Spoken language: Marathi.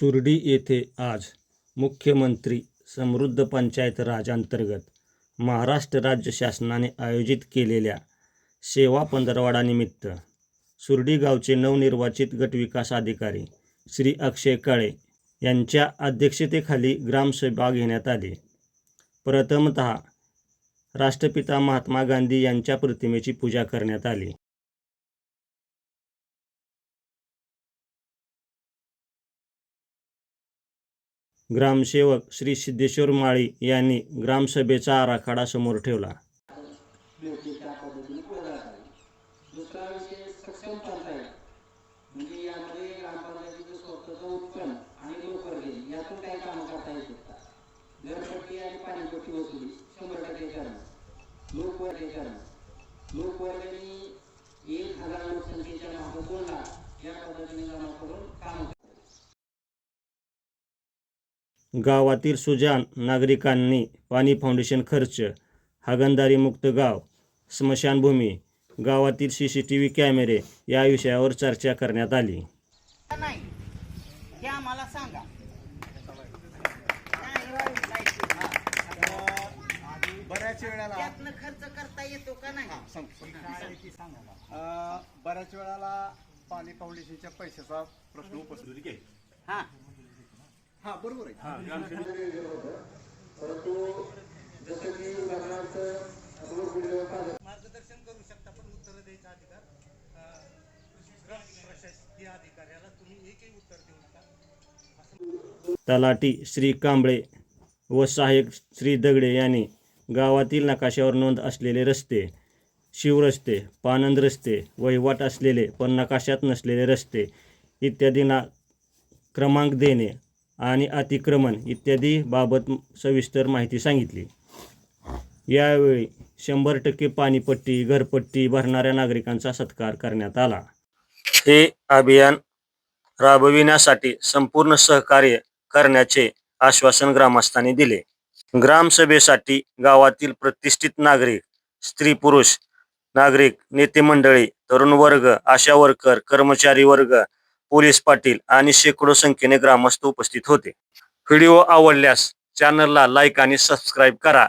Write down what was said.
सुरडी येथे आज मुख्यमंत्री समृद्ध पंचायत राज अंतर्गत महाराष्ट्र राज्य शासनाने आयोजित केलेल्या सेवा पंधरवाडानिमित्त सुरडी गावचे नवनिर्वाचित गटविकास अधिकारी श्री अक्षय काळे यांच्या अध्यक्षतेखाली ग्रामसभा घेण्यात आली. प्रथमत राष्ट्रपिता महात्मा गांधी यांच्या प्रतिमेची पूजा करण्यात आली. ग्रामसेवक श्री सिद्धेश्वर माळी यांनी ग्रामसभेचा आराखडा समोर ठेवला. लोकवर्गणी एक हजार लोकसंख्येच्या मागं दोन लाख या पद्धतीने जमा करून काम गावातील सुजान नागरिकांनी पाणी फाउंडेशन खर्च हागणदारी मुक्त गाव स्मशानभूमी गावातील सी सी टी व्ही कॅमेरे या विषयावर चर्चा करण्यात आली. नाही. हे आम्हाला सांगा. बऱ्याच वेळेला त्यातनं खर्च करता येतो का नाही? अ, बऱ्याच वेळेला पाणी फाउंडेशनच्या पैशाचा प्रश्न उपस्थित हा. हा बरोबर आहे. मार्गदर्शन करू शकता पण उत्तर द्यायचा अधिकार प्रशासकीय अधिकाऱ्याला तुम्ही एकही उत्तर देऊ नका. तलाठी श्री कांबळे व सहाय्यक श्री दगडे यांनी गावातील नकाशावर नोंद असलेले रस्ते शिवरस्ते पानंद रस्ते वहिवाट असलेले पण नकाशात नसलेले रस्ते इत्यादींना क्रमांक देणे आणि अतिक्रमण इत्यादी बाबत सविस्तर माहिती सांगितली. यावेळी शंभर टक्के पाणीपट्टी घरपट्टी भरणाऱ्या नागरिकांचा सत्कार करण्यात आला. हे अभियान राबविण्यासाठी संपूर्ण सहकार्य करण्याचे आश्वासन ग्रामस्थांनी दिले. ग्रामसभेसाठी गावातील प्रतिष्ठित नागरिक स्त्री पुरुष नागरिक नेते मंडळी तरुण वर्ग आशा वर्कर कर्मचारी वर्ग पोलीस पाटील आणि शेकडो संख्येने ग्रामस्थ उपस्थित होते. व्हिडिओ आवडल्यास चॅनलला लाईक आणि सबस्क्राईब करा.